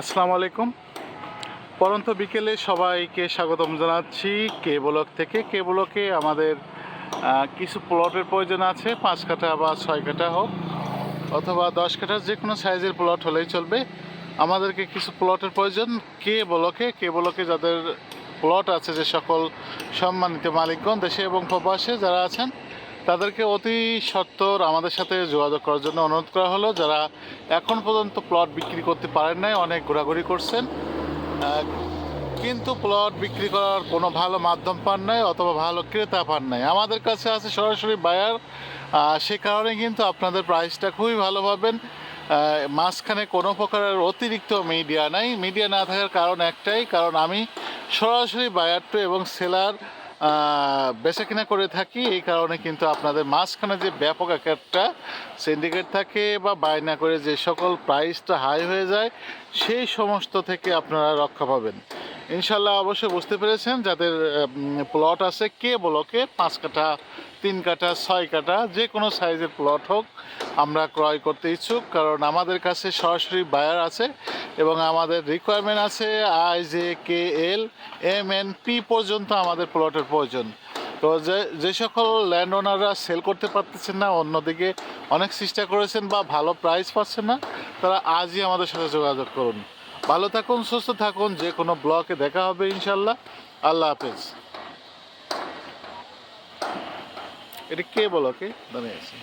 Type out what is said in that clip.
আসসালামু আলাইকুম। পরন্ত বিকেলে সবাইকে স্বাগতম জানাচ্ছি কে ব্লক থেকে। কে ব্লকে আমাদের কিছু প্লটের প্রয়োজন আছে, পাঁচ কাঠা বা ছয় কাঠা হোক, অথবা দশ কাঠার যে কোনো সাইজের প্লট হলেই চলবে। আমাদেরকে কিছু প্লটের প্রয়োজন কে ব্লকে কে ব্লকে যাদের প্লট আছে, যে সকল সম্মানিত মালিকগণ দেশে এবং প্রবাসে যারা আছেন তাদেরকে অতি সত্বর আমাদের সাথে যোগাযোগ করার জন্য অনুরোধ করা হলো। যারা এখন পর্যন্ত প্লট বিক্রি করতে পারেন নাই, অনেক ঘোরাঘুরি করছেন। কিন্তু প্লট বিক্রি করার কোনো ভালো মাধ্যম পান নাই অথবা ভালো ক্রেতা পান নাই। আমাদের কাছে আছে সরাসরি বায়ার। সে কারণে কিন্তু আপনাদের প্রাইসটা খুবই ভালো পাবেন মাঝখানে কোনো প্রকারের অতিরিক্ত মিডিয়া নাই। মিডিয়া না থাকার কারণ একটাই, কারণ আমি সরাসরি বায়ার টু এবং সেলার বেচা কিনা করে থাকি, এই কারণে কিন্তু আপনাদের মাঝখানে যে ব্যাপক এক একটা সিন্ডিকেট থাকে বা বায়না করে যে সকল প্রাইসটা হাই হয়ে যায়, সেই সমস্ত থেকে আপনারা রক্ষা পাবেন। ইনশাল্লাহ অবশ্যই বুঝতে পেরেছেন, যাদের প্লট আছে কে ব্লকে পাঁচ কাঠা, তিন কাঠা, ছয় কাঠা, যে কোনো সাইজের প্লট হোক, আমরা ক্রয় করতে ইচ্ছুক। কারণ আমাদের কাছে সরাসরি বায়ার আছে এবং আমাদের রিকোয়ারমেন্ট আছে I J K L M N P পর্যন্ত আমাদের প্লটের প্রয়োজন। তো যে যে সকল ল্যান্ড ওনাররা সেল করতে পারতেছেন না, অন্যদিকে অনেক চেষ্টা করেছেন বা ভালো প্রাইস পাচ্ছেন না, তারা আজই আমাদের সাথে যোগাযোগ করুন। ভালো থাকুন, সুস্থ থাকুন, যে কোনো ব্লকে দেখা হবে ইনশাল্লাহ। আল্লাহ হাফেজ। এটা কে বলো কে? দাঁড়িয়ে আছে।